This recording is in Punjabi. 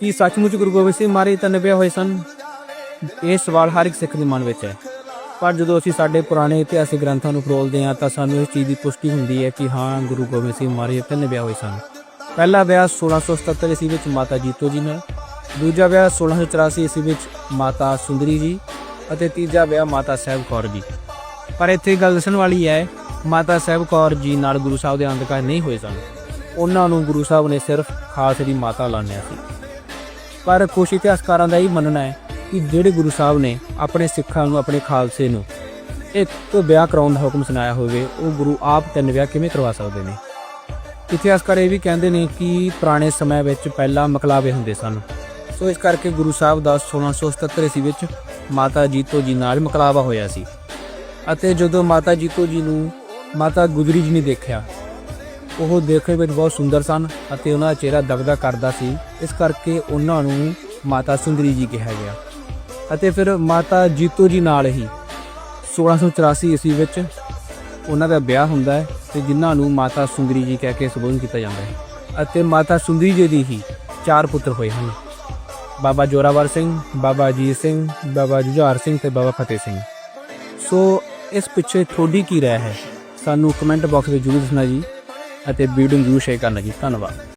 ਕੀ ਸੱਚਮੁੱਚ ਗੁਰੂ ਗੋਬਿੰਦ ਸਿੰਘ ਮਹਾਰਾਜ ਤਾਂ ਨਿਭੇ ਹੋਏ ਸਨ। ਇਹ ਸਵਾਲ ਹਰ ਇੱਕ ਸਿੱਖ ਦੇ ਮਨ ਵਿੱਚ ਹੈ। ਪਰ ਜਦੋਂ ਅਸੀਂ ਸਾਡੇ ਪੁਰਾਣੇ ਇਤਿਹਾਸਿਕ ਗ੍ਰੰਥਾਂ ਨੂੰ ਫਰੋਲਦੇ ਹਾਂ ਤਾਂ ਸਾਨੂੰ ਇਸ ਚੀਜ਼ ਦੀ ਪੁਸ਼ਟੀ ਹੁੰਦੀ ਹੈ ਕਿ ਹਾਂ, ਗੁਰੂ ਗੋਬਿੰਦ ਸਿੰਘ ਮਹਾਰਾਜ ਤਾਂ ਨਿਭੇ ਹੋਏ ਸਨ। ਪਹਿਲਾ ਵਿਆਹ 1677 ਈਸਵੀ ਵਿੱਚ ਮਾਤਾ ਜੀਤੋ ਜੀ ਨਾਲ, ਦੂਜਾ ਵਿਆਹ 1684 ਈਸਵੀ ਵਿੱਚ ਮਾਤਾ ਸੁੰਦਰੀ ਜੀ ਅਤੇ ਤੀਜਾ ਵਿਆਹ ਮਾਤਾ ਸਾਹਿਬ ਕੌਰ ਜੀ। ਪਰ ਇੱਥੇ ਗੱਲ ਦੱਸਣ ਵਾਲੀ ਹੈ, ਮਾਤਾ ਸਾਹਿਬ ਕੌਰ ਜੀ ਨਾਲ ਗੁਰੂ ਸਾਹਿਬ ਦੇ ਅੰਧਕਾਰ ਨਹੀਂ ਹੋਏ ਸਨ। ਉਹਨਾਂ ਨੂੰ ਗੁਰੂ ਸਾਹਿਬ ਨੇ ਸਿਰਫ ਖਾਸ ਦੀ ਮਾਤਾ ਲਾਣਿਆ ਸੀ। ਪਰ ਕੁਝ ਇਤਿਹਾਸਕਾਰਾਂ ਦਾ ਇਹ ਮੰਨਣਾ ਹੈ ਕਿ ਜਿਹੜੇ ਗੁਰੂ ਸਾਹਿਬ ਨੇ ਆਪਣੇ ਸਿੱਖਾਂ ਨੂੰ, ਆਪਣੇ ਖਾਲਸੇ ਨੂੰ ਇੱਕ ਵਿਆਹ ਕਰਾਉਣ ਦਾ ਹੁਕਮ ਸੁਣਾਇਆ ਹੋਵੇ, ਉਹ ਗੁਰੂ ਆਪ ਤਿੰਨ ਵਿਆਹ ਕਿਵੇਂ ਕਰਵਾ ਸਕਦੇ ਨੇ? ਇਤਿਹਾਸਕਾਰ ਇਹ ਵੀ ਕਹਿੰਦੇ ਨੇ ਕਿ ਪੁਰਾਣੇ ਸਮੇਂ ਵਿੱਚ ਪਹਿਲਾਂ ਮਕਲਾਵੇ ਹੁੰਦੇ ਸਨ। ਸੋ ਇਸ ਕਰਕੇ ਗੁਰੂ ਸਾਹਿਬ ਦਾ 1677 ਈਸਵੀ ਵਿੱਚ ਮਾਤਾ ਜੀਤੋ ਜੀ ਨਾਲ ਮਕਲਾਵਾ ਹੋਇਆ ਸੀ। ਅਤੇ ਜਦੋਂ ਮਾਤਾ ਜੀਤੋ ਜੀ ਨੂੰ ਮਾਤਾ ਗੁਜਰੀ ਜੀ ਨੇ ਦੇਖਿਆ ਉਹ ਦੇਖਣ ਵਿੱਚ ਬਹੁਤ ਸੁੰਦਰ ਸਨ ਅਤੇ ਉਹਨਾਂ ਦਾ ਚਿਹਰਾ ਦਗਦਾ ਕਰਦਾ ਸੀ। ਇਸ ਕਰਕੇ ਉਹਨਾਂ ਨੂੰ ਮਾਤਾ ਸੁੰਦਰੀ ਜੀ ਕਿਹਾ ਗਿਆ। ਅਤੇ ਫਿਰ ਮਾਤਾ ਜੀਤੋ ਜੀ ਨਾਲ ਹੀ 1684 ਈਸਵੀ ਵਿੱਚ ਉਹਨਾਂ ਦਾ ਵਿਆਹ ਹੁੰਦਾ ਹੈ ਤੇ ਜਿਨ੍ਹਾਂ ਨੂੰ ਮਾਤਾ ਸੁੰਦਰੀ ਜੀ ਕਹਿ ਕੇ ਸੰਬੋਧਨ ਕੀਤਾ ਜਾਂਦਾ ਹੈ। ਅਤੇ ਮਾਤਾ ਸੁੰਦਰੀ ਜੀ ਦੀ ਹੀ ਚਾਰ ਪੁੱਤਰ ਹੋਏ ਹਨ। ਬਾਬਾ ਜੋਰਾਵਰ ਸਿੰਘ, ਬਾਬਾ ਅਜੀਤ ਸਿੰਘ, ਬਾਬਾ ਜੁਝਾਰ ਸਿੰਘ ਤੇ ਬਾਬਾ ਫਤਿਹ ਸਿੰਘ। ਸੋ ਇਸ ਪਿੱਛੇ ਤੁਹਾਡੀ ਕੀ ਰਹਿ ਹੈ? ਸਾਨੂੰ ਕਮੈਂਟ ਬਾਕਸ ਵਿੱਚ ਜ਼ਰੂਰ ਦੱਸਣਾ ਜੀ। ਅਤੇ ਵੀਡੀਓ ਨੂੰ ਜ਼ਰੂਰ ਸ਼ੇਅਰ ਕਰਨਾ ਜੀ। ਧੰਨਵਾਦ।